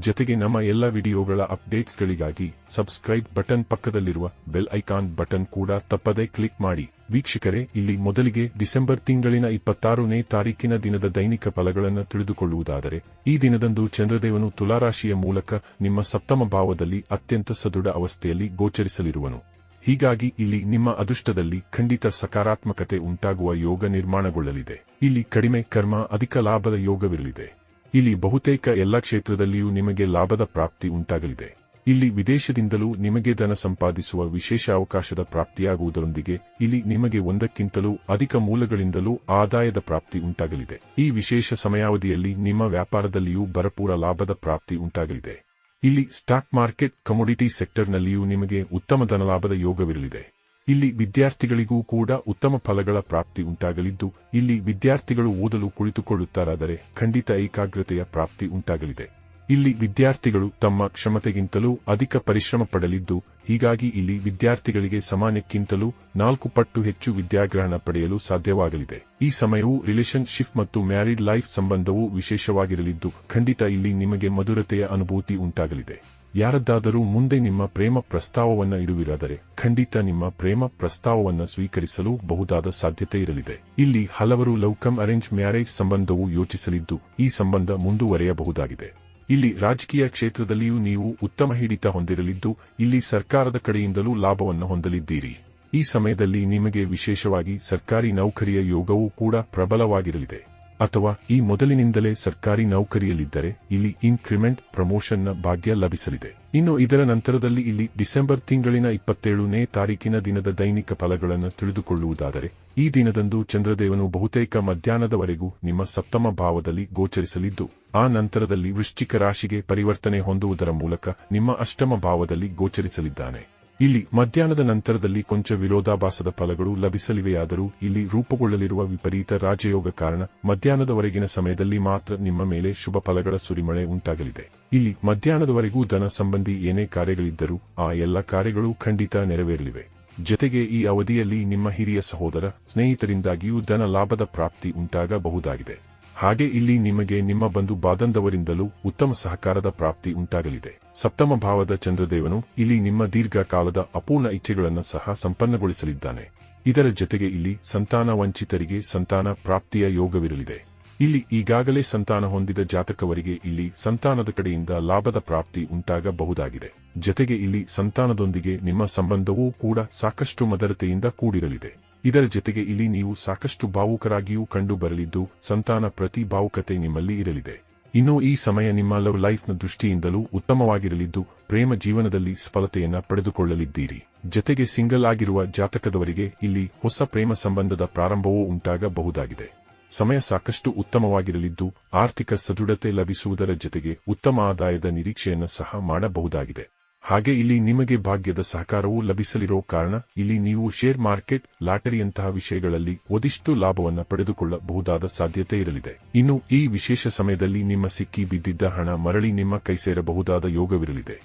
ಜೊತೆಗೆ ನಮ್ಮ ಎಲ್ಲ ವಿಡಿಯೋಗಳ ಅಪ್ಡೇಟ್ಸ್ಗಳಿಗಾಗಿ ಸಬ್ಸ್ಕ್ರೈಬ್ ಬಟನ್ ಪಕ್ಕದಲ್ಲಿರುವ ಬೆಲ್ ಐಕಾನ್ ಬಟನ್ ಕೂಡ ತಪ್ಪದೇ ಕ್ಲಿಕ್ ಮಾಡಿ. ವೀಕ್ಷಕರೇ, ಇಲ್ಲಿ ಮೊದಲಿಗೆ ಡಿಸೆಂಬರ್ ತಿಂಗಳಿನ ಇಪ್ಪತ್ತಾರನೇ ತಾರೀಕಿನ ದಿನದ ದೈನಿಕ ಫಲಗಳನ್ನು ತಿಳಿದುಕೊಳ್ಳುವುದಾದರೆ, ಈ ದಿನದಂದು ಚಂದ್ರದೇವನು ತುಲಾರಾಶಿಯ ಮೂಲಕ ನಿಮ್ಮ ಸಪ್ತಮ ಭಾವದಲ್ಲಿ ಅತ್ಯಂತ ಸದೃಢ ಅವಸ್ಥೆಯಲ್ಲಿ ಗೋಚರಿಸಲಿರುವನು. ಹೀಗಾಗಿ ಇಲ್ಲಿ ನಿಮ್ಮ ಅದೃಷ್ಟದಲ್ಲಿ ಖಂಡಿತ ಸಕಾರಾತ್ಮಕತೆ ಉಂಟಾಗುವ ಯೋಗ ನಿರ್ಮಾಣಗೊಳ್ಳಲಿದೆ. ಇಲ್ಲಿ ಕಡಿಮೆ ಕರ್ಮ, ಅಧಿಕ ಲಾಭದ ಯೋಗವಿರಲಿದೆ. ಇಲ್ಲಿ ಬಹುತೇಕ ಎಲ್ಲ ಕ್ಷೇತ್ರದಲ್ಲಿಯೂ ನಿಮಗೆ ಲಾಭದ ಪ್ರಾಪ್ತಿ ಉಂಟಾಗಲಿದೆ. ಇಲ್ಲಿ ವಿದೇಶದಿಂದಲೂ ನಿಮಗೆ ಧನ ಸಂಪಾದಿಸುವ ವಿಶೇಷ ಅವಕಾಶದ ಪ್ರಾಪ್ತಿಯಾಗುವುದರೊಂದಿಗೆ ಇಲ್ಲಿ ನಿಮಗೆ ಒಂದಕ್ಕಿಂತಲೂ ಅಧಿಕ ಮೂಲಗಳಿಂದಲೂ ಆದಾಯದ ಪ್ರಾಪ್ತಿ ಉಂಟಾಗಲಿದೆ. ಈ ವಿಶೇಷ ಸಮಯಾವಧಿಯಲ್ಲಿ ನಿಮ್ಮ ವ್ಯಾಪಾರದಲ್ಲಿಯೂ ಭರಪೂರ ಲಾಭದ ಪ್ರಾಪ್ತಿ ಉಂಟಾಗಲಿದೆ. ಇಲ್ಲಿ ಸ್ಟಾಕ್ ಮಾರ್ಕೆಟ್, ಕಮೋಡಿಟಿ ಸೆಕ್ಟರ್ನಲ್ಲಿಯೂ ನಿಮಗೆ ಉತ್ತಮ ಧನಲಾಭದ ಯೋಗವಿರಲಿದೆ. ಇಲ್ಲಿ ವಿದ್ಯಾರ್ಥಿಗಳಿಗೂ ಕೂಡ ಉತ್ತಮ ಫಲಗಳ ಪ್ರಾಪ್ತಿ ಉಂಟಾಗಲಿದ್ದು, ಇಲ್ಲಿ ವಿದ್ಯಾರ್ಥಿಗಳು ಓದಲು ಕುಳಿತುಕೊಳ್ಳುತ್ತಾರಾದರೆ ಖಂಡಿತ ಏಕಾಗ್ರತೆಯ ಪ್ರಾಪ್ತಿ ಉಂಟಾಗಲಿದೆ. ಇಲ್ಲಿ ವಿದ್ಯಾರ್ಥಿಗಳು ತಮ್ಮ ಕ್ಷಮತೆಗಿಂತಲೂ ಅಧಿಕ ಪರಿಶ್ರಮ ಪಡಲಿದ್ದು, ಹೀಗಾಗಿ ಇಲ್ಲಿ ವಿದ್ಯಾರ್ಥಿಗಳಿಗೆ ಸಮಾನಕ್ಕಿಂತಲೂ ನಾಲ್ಕು ಪಟ್ಟು ಹೆಚ್ಚು ವಿದ್ಯಾಗ್ರಹಣ ಪಡೆಯಲು ಸಾಧ್ಯವಾಗಲಿದೆ. ಈ ಸಮಯವು ರಿಲೇಶನ್ಶಿಪ್ ಮತ್ತು ಮ್ಯಾರಿಡ್ ಲೈಫ್ ಸಂಬಂಧವು ವಿಶೇಷವಾಗಿರಲಿದ್ದು, ಖಂಡಿತ ಇಲ್ಲಿ ನಿಮಗೆ ಮಧುರತೆಯ ಅನುಭೂತಿ ಉಂಟಾಗಲಿದೆ. ಯಾರದ್ದಾದರೂ ಮುಂದೆ ನಿಮ್ಮ ಪ್ರೇಮ ಪ್ರಸ್ತಾವವನ್ನು ಇಡುವಿರಾದರೆ ಖಂಡಿತ ನಿಮ್ಮ ಪ್ರೇಮ ಪ್ರಸ್ತಾವವನ್ನು ಸ್ವೀಕರಿಸಲು ಬಹುದಾದ ಸಾಧ್ಯತೆ ಇರಲಿದೆ. ಇಲ್ಲಿ ಹಲವರು ಲೌಕಮ್ ಅರೇಂಜ್ ಮ್ಯಾರೇಜ್ ಸಂಬಂಧವು ಯೋಚಿಸಲಿದ್ದು ಈ ಸಂಬಂಧ ಮುಂದುವರೆಯಬಹುದಾಗಿದೆ. ಇಲ್ಲಿ ರಾಜಕೀಯ ಕ್ಷೇತ್ರದಲ್ಲಿಯೂ ನೀವು ಉತ್ತಮ ಹಿಡಿತ ಹೊಂದಿರಲಿದ್ದು ಇಲ್ಲಿ ಸರ್ಕಾರದ ಕಡೆಯಿಂದಲೂ ಲಾಭವನ್ನು ಹೊಂದಲಿದ್ದೀರಿ. ಈ ಸಮಯದಲ್ಲಿ ನಿಮಗೆ ವಿಶೇಷವಾಗಿ ಸರ್ಕಾರಿ ನೌಕರಿಯ ಯೋಗವೂ ಕೂಡ ಪ್ರಬಲವಾಗಿರಲಿದೆ. ಅಥವಾ ಈ ಮೊದಲಿನಿಂದಲೇ ಸರ್ಕಾರಿ ನೌಕರಿಯಲ್ಲಿದ್ದರೆ ಇಲ್ಲಿ ಇನ್ಕ್ರಿಮೆಂಟ್ ಪ್ರಮೋಷನ್ನ ಭಾಗ್ಯ ಲಭಿಸಲಿದೆ. ಇನ್ನು ಇದರ ನಂತರದಲ್ಲಿ ಇಲ್ಲಿ ಡಿಸೆಂಬರ್ ತಿಂಗಳಿನ ಇಪ್ಪತ್ತೇಳನೇ ತಾರೀಕಿನ ದಿನದ ದೈನಿಕ ಫಲಗಳನ್ನು ತಿಳಿದುಕೊಳ್ಳುವುದಾದರೆ, ಈ ದಿನದಂದು ಚಂದ್ರದೇವನು ಬಹುತೇಕ ಮಧ್ಯಾಹ್ನದವರೆಗೂ ನಿಮ್ಮ ಸಪ್ತಮ ಭಾವದಲ್ಲಿ ಗೋಚರಿಸಲಿದ್ದು, ಆ ನಂತರದಲ್ಲಿ ವೃಶ್ಚಿಕ ರಾಶಿಗೆ ಪರಿವರ್ತನೆ ಹೊಂದುವುದರ ಮೂಲಕ ನಿಮ್ಮ ಅಷ್ಟಮ ಭಾವದಲ್ಲಿ ಗೋಚರಿಸಲಿದ್ದಾನೆ. ಇಲ್ಲಿ ಮಧ್ಯಾಹ್ನದ ನಂತರದಲ್ಲಿ ಕೊಂಚ ವಿರೋಧಾಭಾಸದ ಫಲಗಳು ಲಭಿಸಲಿವೆಯಾದರೂ ಇಲ್ಲಿ ರೂಪುಗೊಳ್ಳಲಿರುವ ವಿಪರೀತ ರಾಜಯೋಗ ಕಾರಣ ಮಧ್ಯಾಹ್ನದವರೆಗಿನ ಸಮಯದಲ್ಲಿ ಮಾತ್ರ ನಿಮ್ಮ ಮೇಲೆ ಶುಭ ಫಲಗಳ ಸುರಿಮಳೆ ಉಂಟಾಗಲಿದೆ. ಇಲ್ಲಿ ಮಧ್ಯಾಹ್ನದವರೆಗೂ ಧನ ಸಂಬಂಧಿ ಏನೇ ಕಾರ್ಯಗಳಿದ್ದರೂ ಆ ಎಲ್ಲ ಕಾರ್ಯಗಳು ಖಂಡಿತ ನೆರವೇರಲಿವೆ. ಜತೆಗೆ ಈ ಅವಧಿಯಲ್ಲಿ ನಿಮ್ಮ ಹಿರಿಯ ಸಹೋದರ ಸ್ನೇಹಿತರಿಂದಾಗಿಯೂ ಧನ ಲಾಭದ ಪ್ರಾಪ್ತಿ ಉಂಟಾಗಬಹುದಾಗಿದೆ. ಹಾಗೆ ಇಲ್ಲಿ ನಿಮಗೆ ನಿಮ್ಮ ಬಂಧು ಬಾದಂದವರಿಂದಲೂ ಉತ್ತಮ ಸಹಕಾರದ ಪ್ರಾಪ್ತಿ ಉಂಟಾಗಲಿದೆ. ಸಪ್ತಮ ಭಾವದ ಚಂದ್ರದೇವನು ಇಲ್ಲಿ ನಿಮ್ಮ ದೀರ್ಘಕಾಲದ ಅಪೂರ್ಣ ಇಚ್ಛೆಗಳನ್ನು ಸಹ ಸಂಪನ್ನಗೊಳಿಸಲಿದ್ದಾನೆ. ಇದರ ಜೊತೆಗೆ ಇಲ್ಲಿ ಸಂತಾನ ವಂಚಿತರಿಗೆ ಸಂತಾನ ಪ್ರಾಪ್ತಿಯ ಯೋಗವಿರಲಿದೆ. ಇಲ್ಲಿ ಈಗಾಗಲೇ ಸಂತಾನ ಹೊಂದಿದ ಜಾತಕವರಿಗೆ ಇಲ್ಲಿ ಸಂತಾನದ ಕಡೆಯಿಂದ ಲಾಭದ ಪ್ರಾಪ್ತಿ ಉಂಟಾಗಬಹುದಾಗಿದೆ. ಜೊತೆಗೆ ಇಲ್ಲಿ ಸಂತಾನದೊಂದಿಗೆ ನಿಮ್ಮ ಸಂಬಂಧವೂ ಕೂಡ ಸಾಕಷ್ಟು ಮದರತೆಯಿಂದ ಕೂಡಿರಲಿದೆ. ಇದರ ಜೊತೆಗೆ ಇಲ್ಲಿ ನೀವು ಸಾಕಷ್ಟು ಭಾವುಕರಾಗಿಯೂ ಕಂಡು ಬರಲಿದ್ದು ಸಂತಾನ ಪ್ರತಿ ಭಾವುಕತೆ ನಿಮ್ಮಲ್ಲಿ ಇರಲಿದೆ. ಇನ್ನು ಈ ಸಮಯ ನಿಮ್ಮ ಲವ್ ಲೈಫ್ನ ದೃಷ್ಟಿಯಿಂದಲೂ ಉತ್ತಮವಾಗಿರಲಿದ್ದು, ಪ್ರೇಮ ಜೀವನದಲ್ಲಿ ಸಫಲತೆಯನ್ನ ಪಡೆದುಕೊಳ್ಳಲಿದ್ದೀರಿ. ಜತೆಗೆ ಸಿಂಗಲ್ ಆಗಿರುವ ಜಾತಕದವರಿಗೆ ಇಲ್ಲಿ ಹೊಸ ಪ್ರೇಮ ಸಂಬಂಧದ ಪ್ರಾರಂಭವೂ ಉಂಟಾಗಬಹುದಾಗಿದೆ. ಸಮಯ ಸಾಕಷ್ಟು ಉತ್ತಮವಾಗಿರಲಿದ್ದು, ಆರ್ಥಿಕ ಸದೃಢತೆ ಲಭಿಸುವುದರ ಜೊತೆಗೆ ಉತ್ತಮ ಆದಾಯದ ನಿರೀಕ್ಷೆಯನ್ನು ಸಹ ಮಾಡಬಹುದಾಗಿದೆ. ಹಾಗೆ ಇಲ್ಲಿ ನಿಮಗೆ ಭಾಗ್ಯದ ಸಹಕಾರವೂ ಲಭಿಸಲಿರೋ ಕಾರಣ ಇಲ್ಲಿ ನೀವು ಶೇರ್ ಮಾರ್ಕೆಟ್ ಲಾಟರಿಯಂತಹ ವಿಷಯಗಳಲ್ಲಿ ಒದಿಷ್ಟು ಲಾಭವನ್ನು ಪಡೆದುಕೊಳ್ಳಬಹುದಾದ ಸಾಧ್ಯತೆ ಇರಲಿದೆ. ಇನ್ನು ಈ ವಿಶೇಷ ಸಮಯದಲ್ಲಿ ನಿಮ್ಮ ಸಿಕ್ಕಿ ಬಿದ್ದಿದ್ದ ಹಣ ಮರಳಿ ನಿಮ್ಮ ಕೈ ಸೇರಬಹುದಾದ ಯೋಗವಿರಲಿದೆ.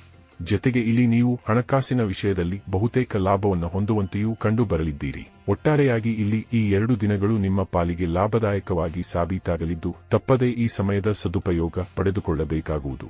ಜೊತೆಗೆ ಇಲ್ಲಿ ನೀವು ಹಣಕಾಸಿನ ವಿಷಯದಲ್ಲಿ ಬಹುತೇಕ ಲಾಭವನ್ನು ಹೊಂದುವಂತೆಯೂ ಕಂಡು ಬರಲಿದ್ದೀರಿ ಒಟ್ಟಾರೆಯಾಗಿ ಇಲ್ಲಿ ಈ ಎರಡು ದಿನಗಳು ನಿಮ್ಮ ಪಾಲಿಗೆ ಲಾಭದಾಯಕವಾಗಿ ಸಾಬೀತಾಗಲಿದ್ದು ತಪ್ಪದೇ ಈ ಸಮಯದ ಸದುಪಯೋಗ ಪಡೆದುಕೊಳ್ಳಬೇಕಾಗುವುದು.